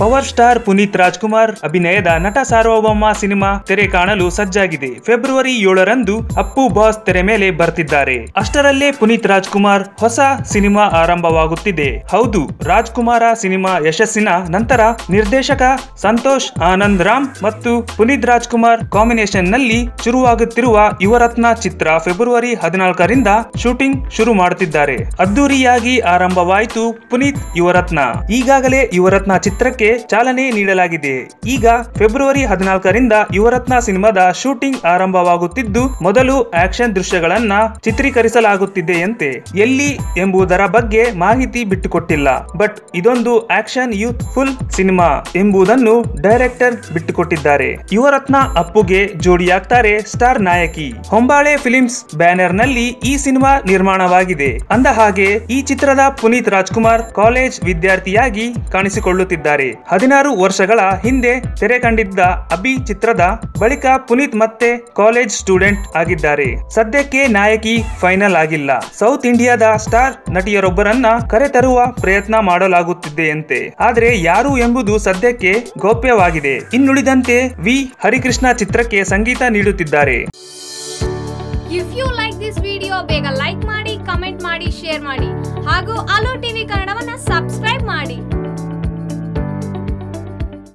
Power star Puneeth Rajkumar, ಅಭಿನಯದ ನಟ ಸಾರ್ವಭೌಮ ಸಿನಿಮಾ ತೆರೆ ಕಾಣಲು ಸಜ್ಜಾಗಿದೆ. ಫೆಬ್ರವರಿ ಏಳರಂದು ಅಪ್ಪು ಬಾಸ್ ತೆರೆ ಮೇಲೆ ಬರ್ತಿದ್ದಾರೆ. ಅಷ್ಟರಲ್ಲೇ ಪುನೀತ್ ರಾಜ್ಕುಮಾರ್ ಹೊಸ ಸಿನಿಮಾ ಆರಂಭವಾಗುತ್ತಿದೆ. ಹೌದು, ರಾಜ್ಕುಮಾರ ಸಿನಿಮಾ ಯಶಸ್ಸಿನ ನಂತರ ನಿರ್ದೇಶಕ ಸಂತೋಷ್ ಆನಂದ್ ರಾಮ್ ಮತ್ತು ಪುನೀತ್ ರಾಜ್ಕುಮಾರ್ ಕಾಂಬಿನೇಷನ್ನಲ್ಲಿ ಶುರುವಾಗುತ್ತಿರುವ ಯುವರತ್ನ ಚಿತ್ರ ಫೆಬ್ರವರಿ ಹದಿನಾಲ್ಕರಿಂದ ಶೂಟಿಂಗ್ ಶುರು ಮಾಡುತ್ತಿದ್ದಾರೆ ಅದ್ದೂರಿಯಾಗಿ ಆರಂಭವಾಯಿತು ಪುನೀತ್ ಯುವರತ್ನ. ಈಗಾಗಲೇ ಯುವರತ್ನ ಚಿತ್ರಕ್ಕೆ ಚಾಲನೆ ನೀಡಲಾಗಿದೆ. ಈಗ ಫೆಬ್ರವರಿ ಹದಿನಾಲ್ಕರಿಂದ ಯುವರತ್ನ ಸಿನಿಮಾದ ಶೂಟಿಂಗ್ ಆರಂಭವಾಗುತ್ತಿದ್ದು, ಮೊದಲು ಆಕ್ಷನ್ ದೃಶ್ಯಗಳನ್ನ ಚಿತ್ರೀಕರಿಸಲಾಗುತ್ತಿದೆಯಂತೆ ಎಲ್ಲಿ ಎಂಬುದರ ಬಗ್ಗೆ ಮಾಹಿತಿ ಬಿಟ್ಟುಕೊಟ್ಟಿಲ್ಲ. ಬಟ್ ಇದೊಂದು ಆಕ್ಷನ್ ಯೂತ್ ಫುಲ್ ಸಿನಿಮಾ ಎಂಬುದನ್ನು ಡೈರೆಕ್ಟರ್ ಬಿಟ್ಟುಕೊಟ್ಟಿದ್ದಾರೆ. ಯುವರತ್ನ ಅಪ್ಪುಗೆ ಜೋಡಿಯಾಗ್ತಾರೆ ಸ್ಟಾರ್ ನಾಯಕಿ. ಹೊಂಬಾಳೆ ಫಿಲಿಮ್ಸ್ ಬ್ಯಾನರ್ನಲ್ಲಿ ಈ ಸಿನಿಮಾ ನಿರ್ಮಾಣವಾಗಿದೆ. ಅಂದ ಹಾಗೆ ಈ ಚಿತ್ರದ ಪುನೀತ್ ರಾಜ್ಕುಮಾರ್ ಕಾಲೇಜ್ ವಿದ್ಯಾರ್ಥಿಯಾಗಿ ಕಾಣಿಸಿಕೊಳ್ಳುತ್ತಿದ್ದಾರೆ. ಹದಿನಾರು ವರ್ಷಗಳ ಹಿಂದೆ ತೆರೆ ಕಂಡಿದ್ದ ಅಭಿ ಚಿತ್ರದ ಬಳಿಕ ಪುನೀತ್ ಮತ್ತೆ ಕಾಲೇಜ್ ಸ್ಟೂಡೆಂಟ್ ಆಗಿದ್ದಾರೆ. ಸದ್ಯಕ್ಕೆ ನಾಯಕಿ ಫೈನಲ್ ಆಗಿಲ್ಲ. ಸೌತ್ ಇಂಡಿಯಾದ ಸ್ಟಾರ್ ನಟಿಯರೊಬ್ಬರನ್ನ ಕರೆತರುವ ಪ್ರಯತ್ನ ಮಾಡಲಾಗುತ್ತಿದೆಯಂತೆ. ಆದರೆ ಯಾರು ಎಂಬುದು ಸದ್ಯಕ್ಕೆ ಗೌಪ್ಯವಾಗಿದೆ. ಇನ್ನುಳಿದಂತೆ ವಿ. ಹರಿಕೃಷ್ಣ ಚಿತ್ರಕ್ಕೆ ಸಂಗೀತ ನೀಡುತ್ತಿದ್ದಾರೆ. If you like this video ಬೇಗ ಲೈಕ್ ಮಾಡಿ ಕಮೆಂಟ್ ಮಾಡಿ ಶೇರ್ ಮಾಡಿ. ಹಾಗೂ ಅಲೋ ಟಿವಿ ಕನ್ನಡವನ್ನ ಸಬ್ಸ್ಕ್ರೈಬ್